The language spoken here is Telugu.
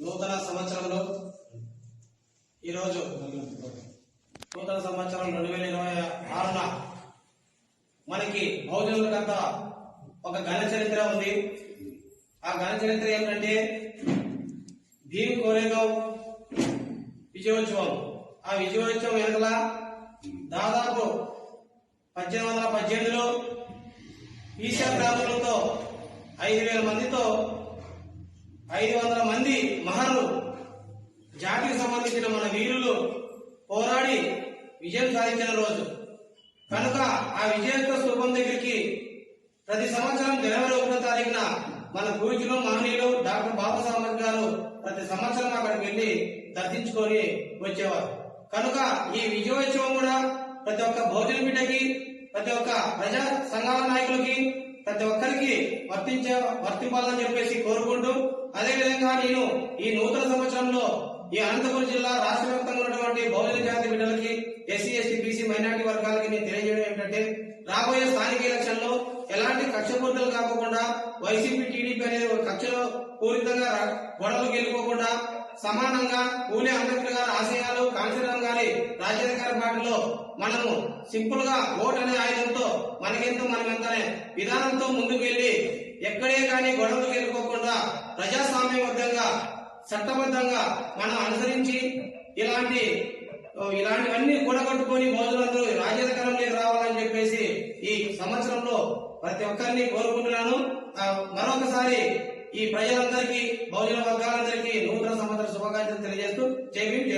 నూతన సంవత్సరంలో ఈరోజు నూతన సంవత్సరం రెండు వేల ఇరవై ఆరున మనకి బహుజనులకంతా ఒక ఘన చరిత్ర ఉంది. ఆ ఘన చరిత్ర ఏమిటంటే భీమ్ కోరేగావ్ విజయోత్సవం. ఆ విజయోత్సవం వెనకల దాదాపు పద్దెనిమిది వందల పద్దెనిమిదిలో ఈశా గ్రాములతో ఐదు వేల మందితో ఐదు వందల మంది మహర్లు జాతికి సంబంధించిన మన వీరులు పోరాడి విజయం సాధించిన రోజు. కనుక ఆ విజయత్వ స్థూపం దగ్గరికి ప్రతి సంవత్సరం జనవరి ఒకటో తారీఖున మన పూజలు మహనీయులు డాక్టర్ బాబాసాహెబ్ అంబేద్కర్ గారు ప్రతి సంవత్సరం అక్కడికి వెళ్ళి దర్శించుకొని వచ్చేవారు. కనుక ఈ విజయోత్సవం కూడా ప్రతి ఒక్క భోజన బిడ్డకి ప్రతి ఒక్క ప్రజా సంఘాల నాయకులకి ప్రతి ఒక్కరికి వర్తించే వర్తింపాలని చెప్పేసి కోరుకుంటూ అదే విధంగా నేను ఈ నూతన సంవత్సరంలో ఈ అనంతపురం జిల్లా రాష్ట్ర వ్యాప్తంగా ఉన్నటువంటి బహుజన జాతి బిడ్డలకి ఎస్సీ ఎస్టీ బీసీ మైనార్టీ వర్గాలకి నేను తెలియజేయడం ఏంటంటే రాబోయే స్థానిక ఎలక్షన్లో ఎలాంటి కక్షపూర్తలు కాకుండా వైసీపీ టీడీపీ అనేది ఒక కక్షలో పూరితంగా గొడవలు గెలుపోకుండా సమానంగా పూలే అంబేద్కర్ గారి ఆశయాలు కాంచీరామ్ గారి రాజ్యాధికార పార్టీలో మనము సింపుల్గా ఓట్ అనే ఆయుధంతో మనకెంతో మనం ఎంతనే విధానంతో ముందుకు వెళ్ళి ఎక్కడే కానీ గొడవలు గెలుకోకుండా ప్రజాస్వామ్యబద్ధంగా చట్టబద్ధంగా మనం అనుసరించి ఇలాంటి ఇలాంటివన్నీ కూడగట్టుకొని భోజనందరూ రాజ్యాధికారంలోకి రావాలని చెప్పేసి ఈ సంవత్సరంలో ప్రతి ఒక్కరిని కోరుకుంటున్నాను. మరొకసారి ఈ ప్రజలందరికీ బహుజన వర్గాలందరికీ నూతన శుభాకాంక్షలు తెలియజేస్తూ జై భీమ్ జై